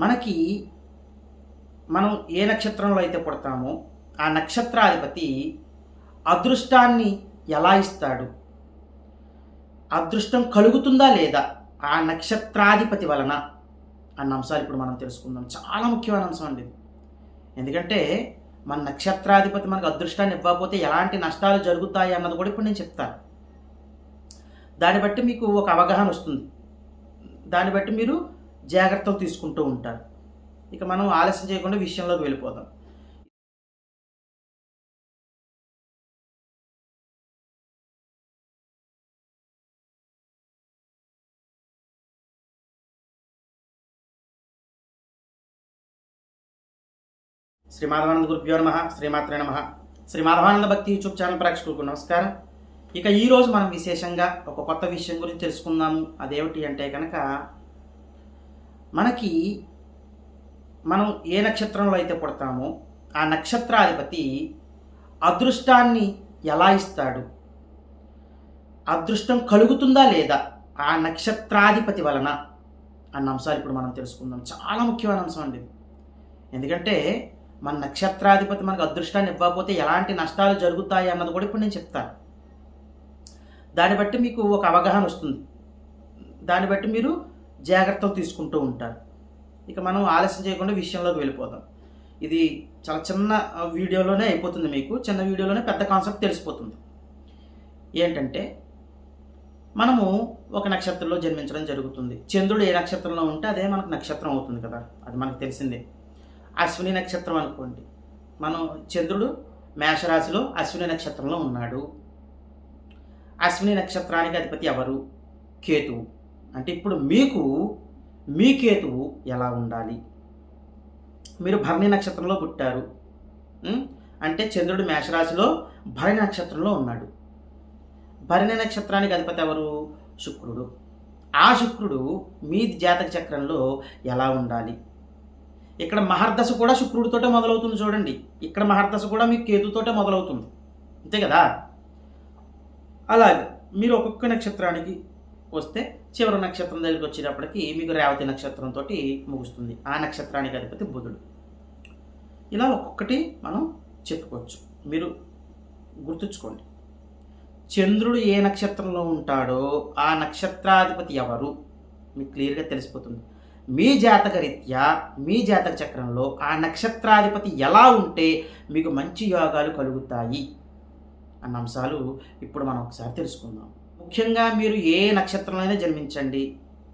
మనకి మనం ఏ నక్షత్రంలో అయితే పుడతామో ఆ నక్షత్రాధిపతి అదృష్టాన్ని ఎలా ఇస్తాడు? అదృష్టం కలుగుతుందా లేదా? ఆ నక్షత్రాధిపతి వలన అన్న అంశాలు ఇప్పుడు మనం తెలుసుకుందాం. చాలా ముఖ్యమైన అంశం అండి ఎందుకంటే మన నక్షత్రాధిపతి మనకు అదృష్టాన్ని ఇవ్వకపోతే ఎలాంటి నష్టాలు జరుగుతాయి అన్నది కూడా ఇప్పుడు నేను చెప్తాను. దాన్ని బట్టి మీకు ఒక అవగాహన వస్తుంది. దాన్ని బట్టి మీరు జాగ్రత్తలు తీసుకుంటూ ఉంటారు. ఇక మనం ఆలస్యం చేయకుండా విషయంలోకి వెళ్ళిపోదాం. శ్రీ మాధవానంద గురుభ్యో నమ. శ్రీమాత్రే నమ. శ్రీ మాధవానంద భక్తి యూట్యూబ్ ఛానల్ ప్రేక్షకులకు నమస్కారం. ఇక ఈరోజు మనం విశేషంగా ఒక కొత్త విషయం గురించి తెలుసుకుందాము. అదేమిటి అంటే కనుక మనకి మనం ఏ నక్షత్రంలో అయితే పుడతామో ఆ నక్షత్రాధిపతి అదృష్టాన్ని ఎలా ఇస్తాడు? అదృష్టం కలుగుతుందా లేదా? ఆ నక్షత్రాధిపతి వలన అన్న అంశాలు ఇప్పుడు మనం తెలుసుకుందాం. చాలా ముఖ్యమైన అంశం అండి ఎందుకంటే మన నక్షత్రాధిపతి మనకు అదృష్టాన్ని ఇవ్వకపోతే ఎలాంటి నష్టాలు జరుగుతాయి అన్నది కూడా ఇప్పుడు నేను చెప్తాను. దాన్ని బట్టి మీకు ఒక అవగాహన వస్తుంది. దాన్ని బట్టి మీరు జాగ్రత్తలు తీసుకుంటూ ఉంటారు. ఇక మనం ఆలస్యం చేయకుండా విషయంలోకి వెళ్ళిపోతాం. ఇది చాలా చిన్న వీడియోలోనే అయిపోతుంది మీకు. చిన్న వీడియోలోనే పెద్ద కాన్సెప్ట్ తెలిసిపోతుంది. ఏంటంటే మనము ఒక నక్షత్రంలో జన్మించడం జరుగుతుంది. చంద్రుడు ఏ నక్షత్రంలో ఉంటే అదే మనకు నక్షత్రం అవుతుంది కదా. అది మనకు తెలిసిందే. అశ్విని నక్షత్రం అనుకోండి. మనం చంద్రుడు మేషరాశిలో అశ్విని నక్షత్రంలో ఉన్నాడు. అశ్విని నక్షత్రానికి అధిపతి ఎవరు? కేతువు. అంటే ఇప్పుడు మీకు మీ కేతువు ఎలా ఉండాలి? మీరు భరణి నక్షత్రంలో పుట్టారు. అంటే చంద్రుడు మేషరాశిలో భరణి నక్షత్రంలో ఉన్నాడు. భరణి నక్షత్రానికి అధిపతి ఎవరు? శుక్రుడు. ఆ శుక్రుడు మీ జాతక చక్రంలో ఎలా ఉండాలి? ఇక్కడ మహర్దశ కూడా శుక్రుడితోటే మొదలవుతుంది చూడండి. ఇక్కడ మహర్దశ కూడా మీ కేతుతోటే మొదలవుతుంది. అంతే కదా? అలాగే మీరు ఒక్కొక్క నక్షత్రానికి వస్తే చివరి నక్షత్రం దగ్గరికి వచ్చేటప్పటికి మీకు రేవతి నక్షత్రంతో ముగుస్తుంది. ఆ నక్షత్రానికి అధిపతి బుధుడు. ఇలా ఒక్కొక్కటి మనం చెప్పుకోవచ్చు. మీరు గుర్తుంచుకోండి. చంద్రుడు ఏ నక్షత్రంలో ఉంటాడో ఆ నక్షత్రాధిపతి ఎవరు? మీకు క్లియర్గా తెలిసిపోతుంది. మీ జాతక రీత్యా మీ జాతక చక్రంలో ఆ నక్షత్రాధిపతి ఎలా ఉంటే మీకు మంచి యోగాలు కలుగుతాయి? అన్న అంశాలు ఇప్పుడు మనం ఒకసారి తెలుసుకుందాం. ముఖ్యంగా మీరు ఏ నక్షత్రంలోనే జన్మించండి.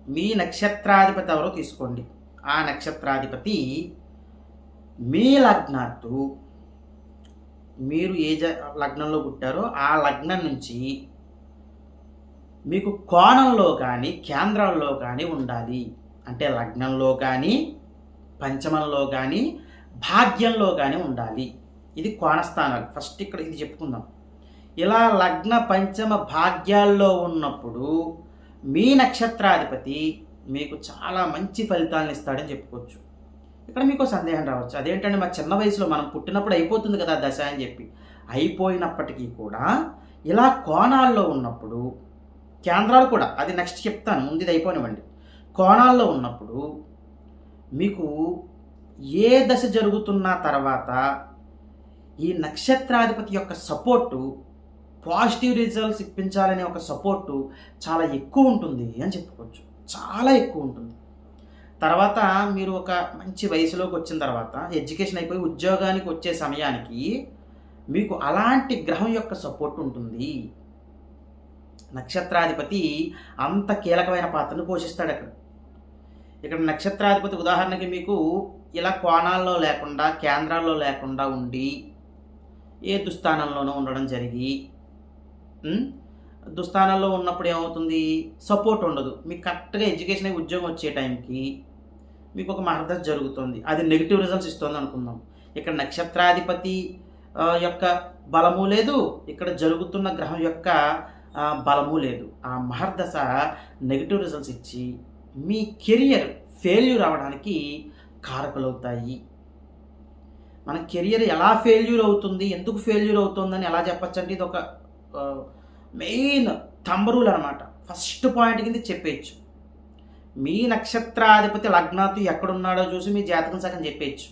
మీ నక్షత్రాధిపతి ఎవరో తీసుకోండి. ఆ నక్షత్రాధిపతి మీ లగ్నాత్తు మీరు ఏ జ లగ్నంలో పుట్టారో ఆ లగ్నం నుంచి మీకు కోణంలో కానీ కేంద్రంలో కానీ ఉండాలి. అంటే లగ్నంలో కానీ పంచమంలో కానీ భాగ్యంలో కానీ ఉండాలి. ఇది కోణస్థానాలు. ఫస్ట్ ఇక్కడ ఇది చెప్పుకుందాం. ఇలా లగ్న పంచమ భాగ్యాల్లో ఉన్నప్పుడు మీ నక్షత్రాధిపతి మీకు చాలా మంచి ఫలితాలను ఇస్తాడని చెప్పుకోవచ్చు. ఇక్కడ మీకు సందేహం రావచ్చు. అదేంటంటే మా చిన్న వయసులో మనం పుట్టినప్పుడు అయిపోతుంది కదా దశ అని చెప్పి. అయిపోయినప్పటికీ కూడా ఇలా కోణాల్లో ఉన్నప్పుడు కేంద్రాలు కూడా అది నెక్స్ట్ చెప్తాను ముందు ఇది అయిపోనివ్వండి. కోణాల్లో ఉన్నప్పుడు మీకు ఏ దశ జరుగుతున్న తర్వాత ఈ నక్షత్రాధిపతి యొక్క సపోర్టు పాజిటివ్ రిజల్ట్స్ ఇప్పించాలనే ఒక సపోర్టు చాలా ఎక్కువ ఉంటుంది అని చెప్పుకోవచ్చు. చాలా ఎక్కువ ఉంటుంది. తర్వాత మీరు ఒక మంచి వయసులోకి వచ్చిన తర్వాత ఎడ్యుకేషన్ అయిపోయి ఉద్యోగానికి వచ్చే సమయానికి మీకు అలాంటి గ్రహం యొక్క సపోర్ట్ ఉంటుంది. నక్షత్రాధిపతి అంత కీలకమైన పాత్రను పోషిస్తాడు అక్కడ. ఇక్కడ నక్షత్రాధిపతి ఉదాహరణకి మీకు ఇలా కోణాల్లో లేకుండా కేంద్రాల్లో లేకుండా ఉండి ఏ దుస్థానంలోనూ ఉండడం జరిగి దుస్థానంలో ఉన్నప్పుడు ఏమవుతుంది? సపోర్ట్ ఉండదు. మీకు కరెక్ట్గా ఎడ్యుకేషన్ అయ్యి ఉద్యోగం వచ్చే టైంకి మీకు ఒక మహర్దశ జరుగుతుంది. అది నెగిటివ్ రిజల్ట్స్ ఇస్తుంది అనుకుందాం. ఇక్కడ నక్షత్రాధిపతి యొక్క బలము లేదు. ఇక్కడ జరుగుతున్న గ్రహం యొక్క బలము లేదు. ఆ మహర్దశ నెగిటివ్ రిజల్ట్స్ ఇచ్చి మీ కెరియర్ ఫెయిల్యూర్ అవ్వడానికి కారకులవుతాయి. మన కెరియర్ ఎలా ఫెయిల్యూర్ అవుతుంది? ఎందుకు ఫెయిల్యూర్ అవుతుందని ఎలా చెప్పచ్చు అంటే ఇది ఒక మెయిన్ తంబరూల్ అనమాట ఫస్ట్ పాయింట్ కింద చెప్పేయచ్చు. మీ నక్షత్రాధిపతి లగ్నాతు ఎక్కడున్నాడో చూసి మీ జాతకం సగం చెప్పేయచ్చు.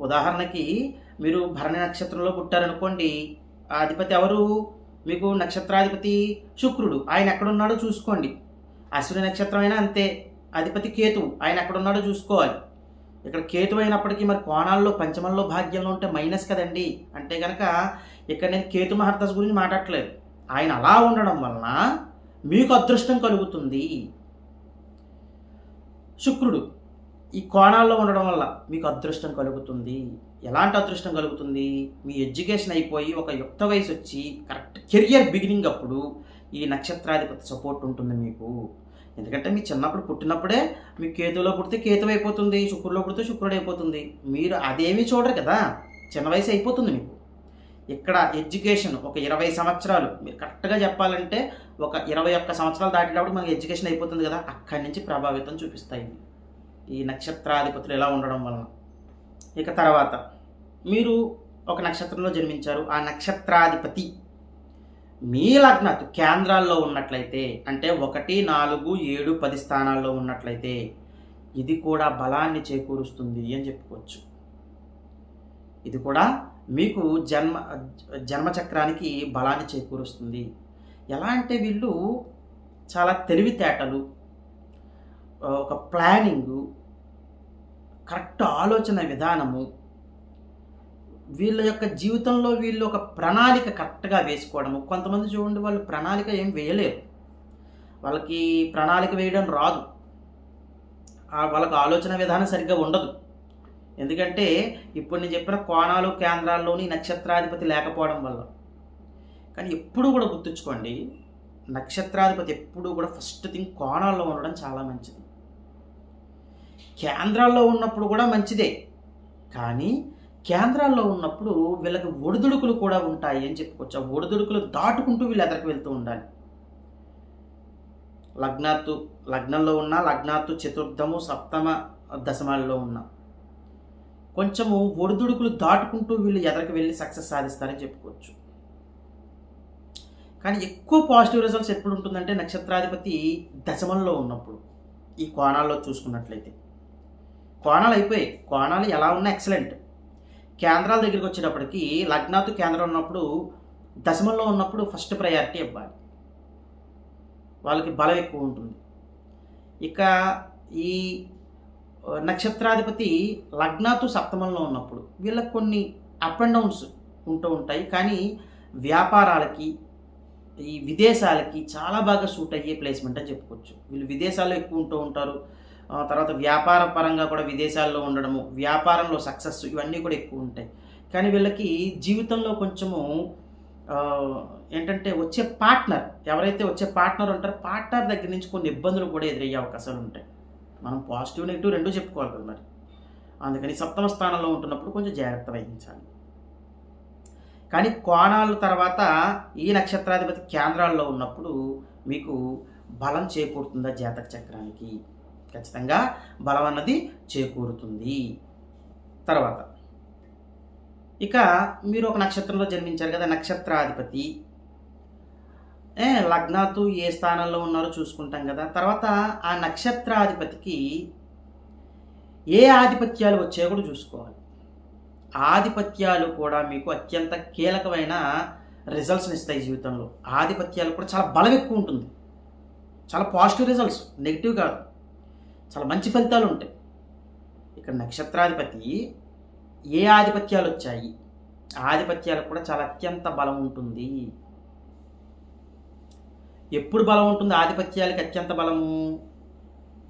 ఉదాహరణకి మీరు భరణి నక్షత్రంలో పుట్టారనుకోండి అధిపతి ఎవరు? మీకు నక్షత్రాధిపతి శుక్రుడు. ఆయన ఎక్కడున్నాడో చూసుకోండి. అశ్విని నక్షత్రం అయినా అంతే. అధిపతి కేతువు ఆయన ఎక్కడున్నాడో చూసుకోవాలి. ఇక్కడ కేతు అయినప్పటికీ మరి కోణాల్లో పంచమంలో భాగ్యంలో ఉంటే మైనస్ కదండి. అంటే కనుక ఇక్కడ నేను కేతు మహర్దాస్ గురించి మాట్లాడలేదు ఆయన అలా ఉండడం వలన మీకు అదృష్టం కలుగుతుంది. శుక్రుడు ఈ కోణాల్లో ఉండడం వల్ల మీకు అదృష్టం కలుగుతుంది. ఎలాంటి అదృష్టం కలుగుతుంది? మీ ఎడ్యుకేషన్ అయిపోయి ఒక యుక్త వయసు వచ్చి కరెక్ట్ కెరియర్ బిగినింగ్ అప్పుడు ఈ నక్షత్రాధిపతి సపోర్ట్ ఉంటుంది మీకు. ఎందుకంటే మీ చిన్నప్పుడు పుట్టినప్పుడే మీ కేతులో పుడితే కేతు అయిపోతుంది శుక్రులో పుడితే శుక్రుడు అయిపోతుంది. మీరు అదేమీ చూడరు కదా? చిన్న వయసు అయిపోతుంది మీకు. ఇక్కడ ఎడ్యుకేషన్ ఒక ఇరవై సంవత్సరాలు. మీరు కరెక్ట్గా చెప్పాలంటే ఒక ఇరవై ఒక్క సంవత్సరాలు దాటినప్పుడు మనకి ఎడ్యుకేషన్ అయిపోతుంది కదా అక్కడి నుంచి ప్రభావితం చూపిస్తాయి. ఈ నక్షత్రాధిపతులు ఎలా ఉండడం వలన. ఇక తర్వాత మీరు ఒక నక్షత్రంలో జన్మించారు ఆ నక్షత్రాధిపతి మీ లగ్నతు కేంద్రాల్లో ఉన్నట్లయితే అంటే ఒకటి నాలుగు ఏడు పది స్థానాల్లో ఉన్నట్లయితే ఇది కూడా బలాన్ని చేకూరుస్తుంది అని చెప్పుకోవచ్చు. ఇది కూడా మీకు జన్మ జన్మచక్రానికి బలాన్ని చేకూరుస్తుంది. ఎలా అంటే వీళ్ళు చాలా తెలివితేటలు ఒక ప్లానింగు కరెక్ట్ ఆలోచన విధానము వీళ్ళ యొక్క జీవితంలో వీళ్ళు ఒక ప్రణాళిక కరెక్ట్గా వేసుకోవడము. కొంతమంది చూడండి వాళ్ళు ప్రణాళిక ఏం వేయలేరు. వాళ్ళకి ప్రణాళిక వేయడం రాదు. వాళ్ళకి ఆలోచన విధానం సరిగ్గా ఉండదు. ఎందుకంటే ఇప్పుడు నేను చెప్పిన కోణాలు కేంద్రాల్లోని నక్షత్రాధిపతి లేకపోవడం వల్ల. కానీ ఎప్పుడు కూడా గుర్తుంచుకోండి నక్షత్రాధిపతి ఎప్పుడు కూడా ఫస్ట్ థింగ్ కోణాల్లో ఉండడం చాలా మంచిది. కేంద్రాల్లో ఉన్నప్పుడు కూడా మంచిదే. కానీ కేంద్రాల్లో ఉన్నప్పుడు వీళ్ళకి ఒడిదుడుకులు కూడా ఉంటాయి అని చెప్పుకోవచ్చు. ఆ ఒడిదుడుకులు దాటుకుంటూ వీళ్ళు ఎదరికి వెళ్తూ ఉండాలి. లగ్నాత్తు లగ్నంలో ఉన్న లగ్నాత్తు చతుర్థము సప్తమ దశమాలలో ఉన్న. కొంచెము ఒడిదుడుకులు దాటుకుంటూ వీళ్ళు ఎదరికి వెళ్ళి సక్సెస్ సాధిస్తారని చెప్పుకోవచ్చు. కానీ ఎక్కువ పాజిటివ్ రిజల్ట్స్ ఎప్పుడు ఉంటుందంటే నక్షత్రాధిపతి దశమంలో ఉన్నప్పుడు. ఈ కోణాల్లో చూసుకున్నట్లయితే. కోణాలు అయిపోయాయి. కోణాలు ఎలా ఉన్నా ఎక్సలెంట్. కేంద్రాల దగ్గరికి వచ్చేటప్పటికి లగ్నాతు కేంద్రం ఉన్నప్పుడు దశమంలో ఉన్నప్పుడు ఫస్ట్ ప్రయారిటీ ఇవ్వాలి. వాళ్ళకి బలం ఎక్కువ ఉంటుంది. ఇక ఈ నక్షత్రాధిపతి లగ్నాతు సప్తమంలో ఉన్నప్పుడు వీళ్ళకి కొన్ని అప్ అండ్ డౌన్స్ ఉంటూ ఉంటాయి. కానీ వ్యాపారాలకి ఈ విదేశాలకి చాలా బాగా సూట్ అయ్యే ప్లేస్మెంట్ అని చెప్పుకోవచ్చు. వీళ్ళు విదేశాల్లో ఎక్కువ ఉంటూ ఉంటారు. తర్వాత వ్యాపార పరంగా కూడా విదేశాల్లో ఉండడము వ్యాపారంలో సక్సెస్ ఇవన్నీ కూడా ఎక్కువ ఉంటాయి. కానీ వీళ్ళకి జీవితంలో కొంచెము ఏంటంటే వచ్చే పార్ట్నర్ ఎవరైతే వచ్చే పార్ట్నర్ ఉంటారో పార్ట్నర్ దగ్గర నుంచి కొన్ని ఇబ్బందులు కూడా ఎదురయ్యే అవకాశాలు ఉంటాయి. మనం పాజిటివ్ నెగిటివ్ రెండు చెప్పుకోవాలి కదా మరి. అందుకని సప్తమ స్థానంలో ఉంటున్నప్పుడు కొంచెం జాగ్రత్త వహించాలి. కానీ కోణాల తర్వాత ఈ నక్షత్రాధిపతి కేంద్రాల్లో ఉన్నప్పుడు మీకు బలం చేకూరుతుందా జాతక చక్రానికి? ఖచ్చితంగా బలం అన్నది చేకూరుతుంది. తర్వాత ఇక మీరు ఒక నక్షత్రంలో జన్మించారు కదా నక్షత్రాధిపతి. లగ్నాతు ఏ స్థానంలో ఉన్నారో చూసుకుంటాం కదా. తర్వాత ఆ నక్షత్రాధిపతికి ఏ ఆధిపత్యాలు వచ్చాయో కూడా చూసుకోవాలి. ఆధిపత్యాలు కూడా మీకు అత్యంత కీలకమైన రిజల్ట్స్ని ఇస్తాయి జీవితంలో. ఆధిపత్యాలు కూడా చాలా బలం ఎక్కువ ఉంటుంది. చాలా పాజిటివ్ రిజల్ట్స్ నెగిటివ్ కాదు. చాలా మంచి ఫలితాలు ఉంటాయి. ఇక్కడ నక్షత్రాధిపతి ఏ ఆధిపత్యాలు వచ్చాయి? ఆధిపత్యాలకు కూడా చాలా అత్యంత బలం ఉంటుంది. ఎప్పుడు బలం ఉంటుంది ఆధిపత్యాలకి అత్యంత బలము.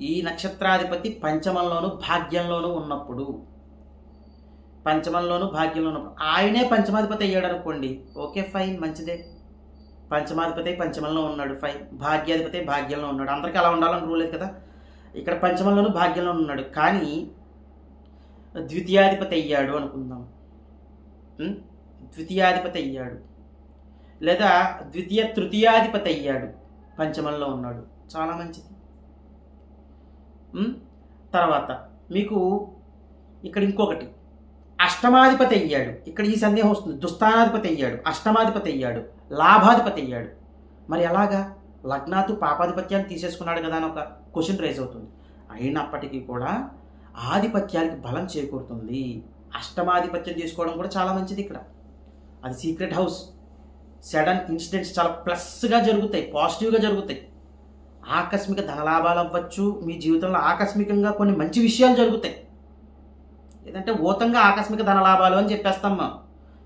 ఈ నక్షత్రాధిపతి పంచమంలోను భాగ్యంలోనూ ఉన్నప్పుడు. పంచమంలోను భాగ్యంలో ఉన్నప్పుడు. ఆయనే పంచమాధిపతి అయ్యాడు అనుకోండి ఓకే ఫైన్ మంచిదే. పంచమాధిపతి పంచమంలో ఉన్నాడు ఫైన్. భాగ్యాధిపతి భాగ్యంలో ఉన్నాడు. అందరికీ అలా ఉండాలని రూల్ లేదు కదా. ఇక్కడ పంచమంలోను భాగ్యంలో ఉన్నాడు. కానీ ద్వితీయాధిపతి అయ్యాడు అనుకుందాం. ద్వితీయాధిపతి అయ్యాడు. లేదా ద్వితీయ తృతీయాధిపతి అయ్యాడు. పంచమంలో ఉన్నాడు. చాలా మంచిది. తర్వాత మీకు ఇక్కడ ఇంకొకటి. అష్టమాధిపతి అయ్యాడు. ఇక్కడ ఈ సందేహం వస్తుంది. దుస్థానాధిపతి అయ్యాడు. అష్టమాధిపతి అయ్యాడు. లాభాధిపతి అయ్యాడు. మరి ఎలాగా? లగ్నాతు పాపాధిపత్యాన్ని తీసేసుకున్నాడు కదా అని ఒక క్వశ్చన్ రైజ్ అవుతుంది. అయినప్పటికీ కూడా ఆధిపత్యానికి బలం చేకూరుతుంది. అష్టమాధిపత్యం తీసుకోవడం కూడా చాలా మంచిది ఇక్కడ. అది సీక్రెట్ హౌస్. సడన్ ఇన్సిడెంట్స్ చాలా ప్లస్గా జరుగుతాయి పాజిటివ్గా జరుగుతాయి. ఆకస్మిక ధనలాభాలు అవ్వచ్చు మీ జీవితంలో ఆకస్మికంగా కొన్ని మంచి విషయాలు జరుగుతాయి. ఏదంటే ఊతంగా ఆకస్మిక ధనలాభాలు అని చెప్పేస్తాం మనం.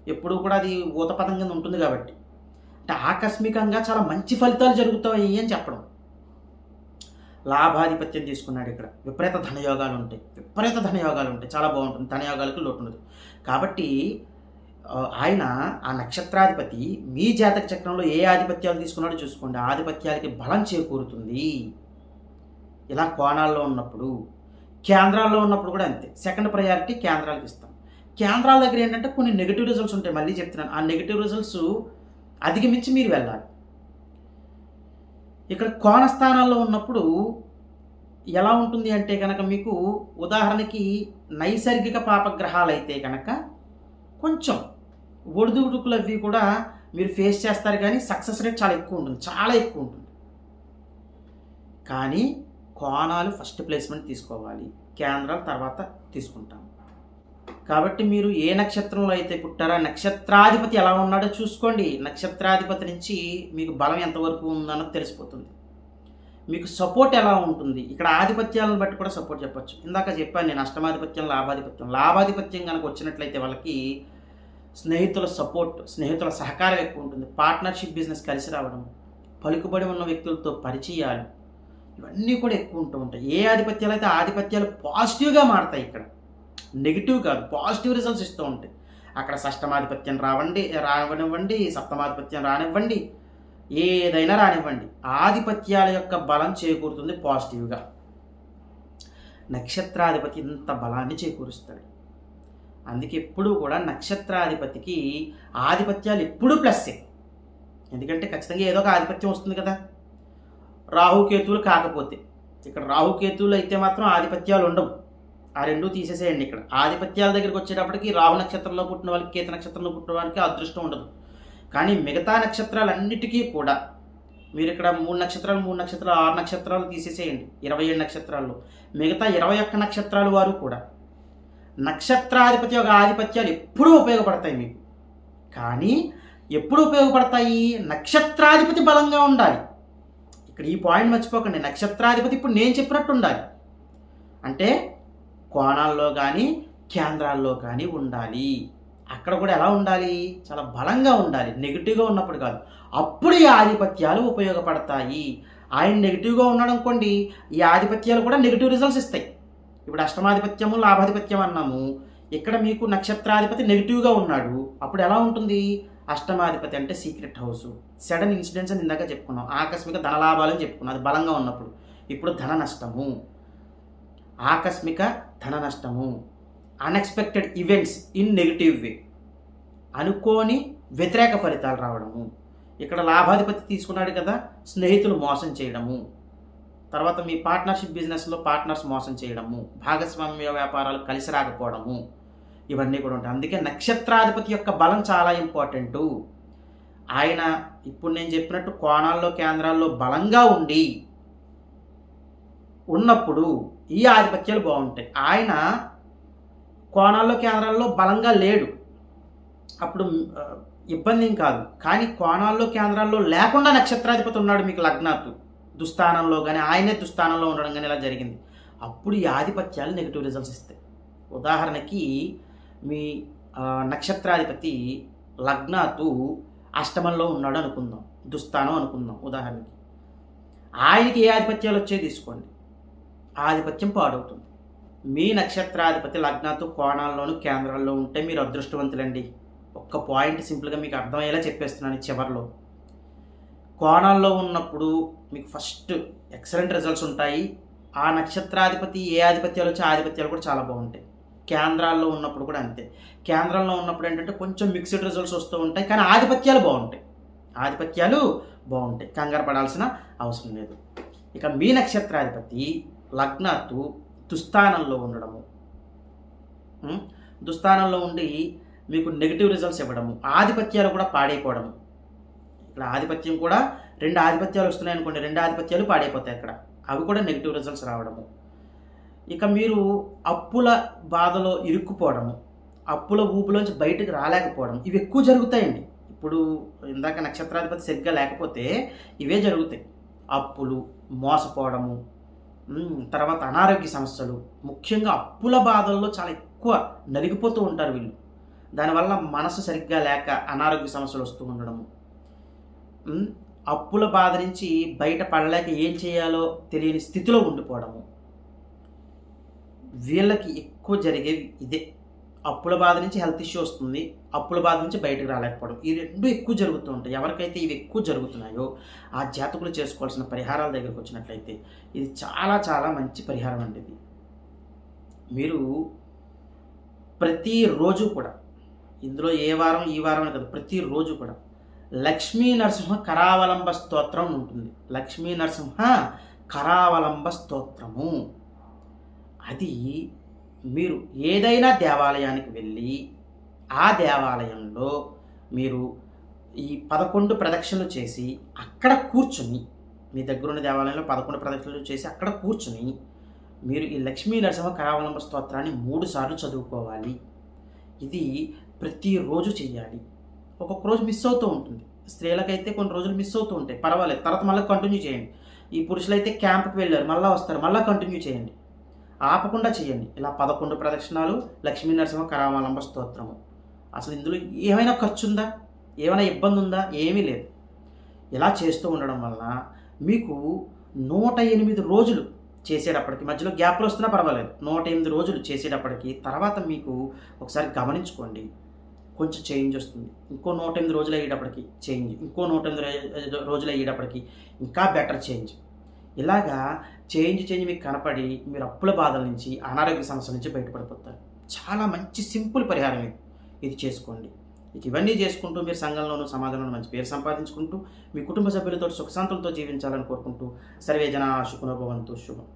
ఎప్పుడు కూడా అది ఊత పదం కింద ఉంటుంది కాబట్టి. అంటే ఆకస్మికంగా చాలా మంచి ఫలితాలు జరుగుతాయి అని చెప్పడం. లాభాధిపత్యం తీసుకున్నాడు ఇక్కడ. విపరీత ధనయోగాలు ఉంటాయి. విపరీత ధనయోగాలు ఉంటాయి. చాలా బాగుంటుంది. ధనయోగాలకు లోటు ఉండదు. కాబట్టి ఆయన ఆ నక్షత్రాధిపతి మీ జాతక చక్రంలో ఏ ఆధిపత్యాలు తీసుకున్నాడో చూసుకోండి. ఆధిపత్యాలకి బలం చేకూరుతుంది. ఇలా కోణాల్లో ఉన్నప్పుడు కేంద్రాల్లో ఉన్నప్పుడు కూడా అంతే. సెకండ్ ప్రయారిటీ కేంద్రాలకు ఇస్తాం. కేంద్రాల దగ్గర ఏంటంటే కొన్ని నెగిటివ్ రిజల్ట్స్ ఉంటాయి. మళ్ళీ చెప్తున్నాను. ఆ నెగిటివ్ రిజల్ట్స్ అధిగమించి మీరు వెళ్ళాలి. ఇక్కడ కోణ స్థానాల్లో ఉన్నప్పుడు ఎలా ఉంటుంది అంటే కనుక మీకు ఉదాహరణకి నైసర్గిక పాపగ్రహాలు అయితే కనుక కొంచెం ఒడిదుడుకులు అవి కూడా మీరు ఫేస్ చేస్తారు కానీ సక్సెస్ రేట్ చాలా ఎక్కువ ఉంటుంది. చాలా ఎక్కువ ఉంటుంది. కానీ కోణాలు ఫస్ట్ ప్లేస్మెంట్ తీసుకోవాలి. కేంద్రాలు తర్వాత తీసుకుంటాం. కాబట్టి మీరు ఏ నక్షత్రంలో అయితే పుట్టారో నక్షత్రాధిపతి ఎలా ఉన్నాడో చూసుకోండి. నక్షత్రాధిపతి నుంచి మీకు బలం ఎంతవరకు ఉందన్నది తెలిసిపోతుంది. మీకు సపోర్ట్ ఎలా ఉంటుంది? ఇక్కడ ఆధిపత్యాలను బట్టి కూడా సపోర్ట్ చెప్పచ్చు. ఇందాక చెప్పాను నేను అష్టమాధిపత్యం లాభాధిపత్యం. లాభాధిపత్యం కనుక వచ్చినట్లయితే వాళ్ళకి స్నేహితుల సపోర్ట్ స్నేహితుల సహకారం ఎక్కువ ఉంటుంది. పార్ట్నర్షిప్ బిజినెస్ కలిసి రావడం పలుకుబడి ఉన్న వ్యక్తులతో పరిచయాలు ఇవన్నీ కూడా ఎక్కువ ఉంటూ ఉంటాయి. ఏ ఆధిపత్యాలు అయితే ఆధిపత్యాలు పాజిటివ్గా మారతాయి ఇక్కడ. నెగిటివ్ కాదు పాజిటివ్ రిజల్ట్స్ ఇస్తూ ఉంటాయి. అక్కడ షష్టమాధిపత్యం రావండి రావనివ్వండి సప్తమాధిపత్యం రానివ్వండి ఏదైనా రానివ్వండి. ఆధిపత్యాల యొక్క బలం చేకూరుతుంది పాజిటివ్గా నక్షత్రాధిపతి ఇంత బలాన్ని చేకూరుస్తాడు. అందుకే ఎప్పుడూ కూడా నక్షత్రాధిపతికి ఆధిపత్యాలు ఎప్పుడూ ప్లస్సే ఎందుకంటే ఖచ్చితంగా ఏదో ఒక ఆధిపత్యం వస్తుంది కదా. రాహుకేతువులు కాకపోతే ఇక్కడ రాహుకేతువులు అయితే మాత్రం ఆధిపత్యాలు ఉండవు. ఆ రెండు తీసేసేయండి ఇక్కడ. ఆధిపత్యాల దగ్గరికి వచ్చేటప్పటికి రాహు నక్షత్రంలో పుట్టిన వాళ్ళకి కేతు నక్షత్రంలో పుట్టిన వాళ్ళకి అదృష్టం ఉండదు. కానీ మిగతా నక్షత్రాలన్నిటికీ కూడా మీరు ఇక్కడ మూడు నక్షత్రాలు మూడు నక్షత్రాలు ఆరు నక్షత్రాలు తీసేసేయండి. ఇరవై ఏడు నక్షత్రాల్లో. మిగతా ఇరవై ఒక్క నక్షత్రాలు వారు కూడా నక్షత్రాధిపతి యొక్క ఆధిపత్యాలు ఎప్పుడూ ఉపయోగపడతాయి మీకు. కానీ ఎప్పుడు ఉపయోగపడతాయి? నక్షత్రాధిపతి బలంగా ఉండాలి. ఇక్కడ ఈ పాయింట్ మర్చిపోకండి. నక్షత్రాధిపతి ఇప్పుడు నేను చెప్పినట్టు ఉండాలి. అంటే కోణాల్లో కానీ కేంద్రాల్లో కానీ ఉండాలి. అక్కడ కూడా ఎలా ఉండాలి? చాలా బలంగా ఉండాలి. నెగిటివ్గా ఉన్నప్పుడు కాదు. అప్పుడు ఈ ఆధిపత్యాలు ఉపయోగపడతాయి. ఆయన నెగిటివ్గా ఉన్నాడు అనుకోండి ఈ ఆధిపత్యాలు కూడా నెగిటివ్ రిజల్ట్స్ ఇస్తాయి. ఇప్పుడు అష్టమాధిపత్యము లాభాధిపత్యం అన్నాము. ఇక్కడ మీకు నక్షత్రాధిపతి నెగిటివ్గా ఉన్నాడు. అప్పుడు ఎలా ఉంటుంది? అష్టమాధిపతి అంటే సీక్రెట్ హౌస్. సడన్ ఇన్సిడెంట్స్ అని ఇందాక చెప్పుకున్నాం. ఆకస్మిక ధనలాభాలు అని చెప్పుకున్నాం. అది బలంగా ఉన్నప్పుడు. ఇప్పుడు ధన నష్టము. ఆకస్మిక ధన నష్టము. Unexpected events in negative way అనుకోని వ్యతిరేక ఫలితాలు రావడము. ఇక్కడ లాభాధిపతి తీసుకున్నాడు కదా స్నేహితులు మోసం చేయడము. తర్వాత మీ పార్ట్నర్షిప్ బిజినెస్లో పార్ట్నర్స్ మోసం చేయడము భాగస్వామ్య వ్యాపారాలు కలిసి రాకపోవడము ఇవన్నీ కూడా ఉంటాయి. అందుకే నక్షత్రాధిపతి యొక్క బలం చాలా ఇంపార్టెంటు ఆయన ఇప్పుడు నేను చెప్పినట్టు కోణాల్లో కేంద్రాల్లో బలంగా ఉండి ఉన్నప్పుడు ఈ ఆధిపత్యాలు బాగుంటాయి. ఆయన కోణాల్లో కేంద్రాల్లో బలంగా లేడు. అప్పుడు ఇబ్బంది ఏం కాదు. కానీ కోణాల్లో కేంద్రాల్లో లేకుండా నక్షత్రాధిపతి ఉన్నాడు మీకు లగ్నాత్తు దుస్థానంలో కానీ ఆయనే దుస్థానంలో ఉండడం కానీ ఇలా జరిగింది. అప్పుడు ఈ ఆధిపత్యాలు నెగిటివ్ రిజల్ట్స్ ఇస్తాయి. ఉదాహరణకి మీ నక్షత్రాధిపతి లగ్నాతు అష్టమంలో ఉన్నాడు అనుకుందాం దుస్థానం అనుకుందాం ఉదాహరణకి. ఆయనకి ఏ ఆధిపత్యాలు వచ్చాయి తీసుకోండి. ఆధిపత్యం పాడవుతుంది. మీ నక్షత్రాధిపతి లగ్నాతు కోణాల్లోను కేంద్రాల్లో ఉంటే మీరు అదృష్టవంతులండి. ఒక్క పాయింట్ సింపుల్గా మీకు అర్థమయ్యేలా చెప్పేస్తున్నాను చివరిలో. కోణాల్లో ఉన్నప్పుడు మీకు ఫస్ట్ ఎక్సలెంట్ రిజల్ట్స్ ఉంటాయి. ఆ నక్షత్రాధిపతి ఏ ఆధిపత్యాలు వచ్చి ఆధిపత్యాలు కూడా చాలా బాగుంటాయి. కేంద్రాల్లో ఉన్నప్పుడు కూడా అంతే. కేంద్రంలో ఉన్నప్పుడు ఏంటంటే కొంచెం మిక్స్డ్ రిజల్ట్స్ వస్తూ ఉంటాయి. కానీ ఆధిపత్యాలు బాగుంటాయి. ఆధిపత్యాలు బాగుంటాయి. కంగారు పడాల్సిన అవసరం లేదు. ఇక మీ నక్షత్రాధిపతి లగ్నాత్తు దుస్థానంలో ఉండడము. దుస్థానంలో ఉండి మీకు నెగిటివ్ రిజల్ట్స్ ఇవ్వడము. ఆధిపత్యాలు కూడా పాడైపోవడము. ఇక్కడ ఆధిపత్యం కూడా రెండు ఆధిపత్యాలు వస్తున్నాయి అనుకోండి రెండు ఆధిపత్యాలు పాడైపోతాయి అక్కడ. అవి కూడా నెగిటివ్ రిజల్ట్స్ రావడము. ఇక మీరు అప్పుల బాధలో ఇరుక్కుపోవడము అప్పుల ఊపులోంచి బయటకు రాలేకపోవడం ఇవి ఎక్కువ జరుగుతాయండి. ఇప్పుడు ఇందాక నక్షత్రాధిపతి సరిగ్గా లేకపోతే ఇవే జరుగుతాయి. అప్పులు మోసపోవడము తర్వాత అనారోగ్య సమస్యలు ముఖ్యంగా అప్పుల బాధల్లో చాలా ఎక్కువ నలిగిపోతూ ఉంటారు వీళ్ళు. దానివల్ల మనసు సరిగ్గా లేక అనారోగ్య సమస్యలు వస్తూ ఉండడము. అప్పుల బాధ నుంచి బయట పడలేక ఏం చేయాలో తెలియని స్థితిలో ఉండిపోవడము. వీళ్ళకి ఎక్కువ జరిగేది ఇదే. అప్పుల బాధ నుంచి హెల్త్ ఇష్యూ వస్తుంది అప్పుల బాధ నుంచి బయటకు రాలేకపోవడం. ఈ రెండు ఎక్కువ జరుగుతూ ఉంటాయి. ఎవరికైతే ఇవి ఎక్కువ జరుగుతున్నాయో ఆ జాతకులు చేసుకోవాల్సిన పరిహారాల దగ్గరకు వచ్చినట్లయితే ఇది చాలా చాలా మంచి పరిహారం అండి ఇది. మీరు ప్రతిరోజు కూడా ఇందులో ఏ వారం ఈ వారం అని కాదు ప్రతిరోజు కూడా లక్ష్మీ నరసింహ కరావలంబ స్తోత్రం ఉంటుంది. లక్ష్మీ నరసింహ కరావలంబ స్తోత్రము. అది మీరు ఏదైనా దేవాలయానికి వెళ్ళి ఆ దేవాలయంలో మీరు ఈ పదకొండు ప్రదక్షిణలు చేసి అక్కడ కూర్చుని మీ దగ్గర ఉన్న దేవాలయంలో పదకొండు ప్రదక్షిణలు చేసి అక్కడ కూర్చుని మీరు ఈ లక్ష్మీ నరసింహ కరావలంబ స్తోత్రాన్ని మూడు సార్లు చదువుకోవాలి. ఇది ప్రతిరోజు చేయాలి ఒక్కొక్క రోజు మిస్ అవుతూ ఉంటుంది. స్త్రీలకైతే కొన్ని రోజులు మిస్ అవుతూ ఉంటాయి. పర్వాలేదు. తర్వాత మళ్ళీ కంటిన్యూ చేయండి. ఈ పురుషులైతే క్యాంప్కి వెళ్ళారు. మళ్ళీ వస్తారు. మళ్ళీ కంటిన్యూ చేయండి. ఆపకుండా చేయండి. ఇలా పదకొండు ప్రదక్షిణాలు లక్ష్మీ నరసింహ కరావలంబ స్తోత్రము. అసలు ఇందులో ఏమైనా ఖర్చు ఉందా ఏమైనా ఇబ్బంది ఉందా ఏమీ లేదు. ఇలా చేస్తూ ఉండడం వలన మీకు నూట ఎనిమిది రోజులు చేసేటప్పటికి మధ్యలో గ్యాప్లు వస్తున్నా పర్వాలేదు. నూట ఎనిమిది రోజులు చేసేటప్పటికి తర్వాత మీకు ఒకసారి గమనించుకోండి. కొంచెం చేంజ్ వస్తుంది. ఇంకో నూట ఎనిమిది రోజులు అయ్యేటప్పటికి చేంజ్ ఇంకో నూట ఎనిమిది రోజులు అయ్యేటప్పటికి ఇంకా బెటర్ చేంజ్ ఇలాగా చేంజ్ చేంజ్ మీకు కనపడి మీరు అప్పుల బాధల నుంచి అనారోగ్య సమస్యల నుంచి బయటపడిపోతారు. చాలా మంచి సింపుల్ పరిహారం ఇది. ఇది చేసుకోండి. ఇక ఇవన్నీ చేసుకుంటూ మీరు సంఘంలోనూ సమాజంలోనూ మంచి పేరు సంపాదించుకుంటూ మీ కుటుంబ సభ్యులతో సుఖశాంతులతో జీవించాలని కోరుకుంటూ సర్వే జన శుకునభవంతు శుభం.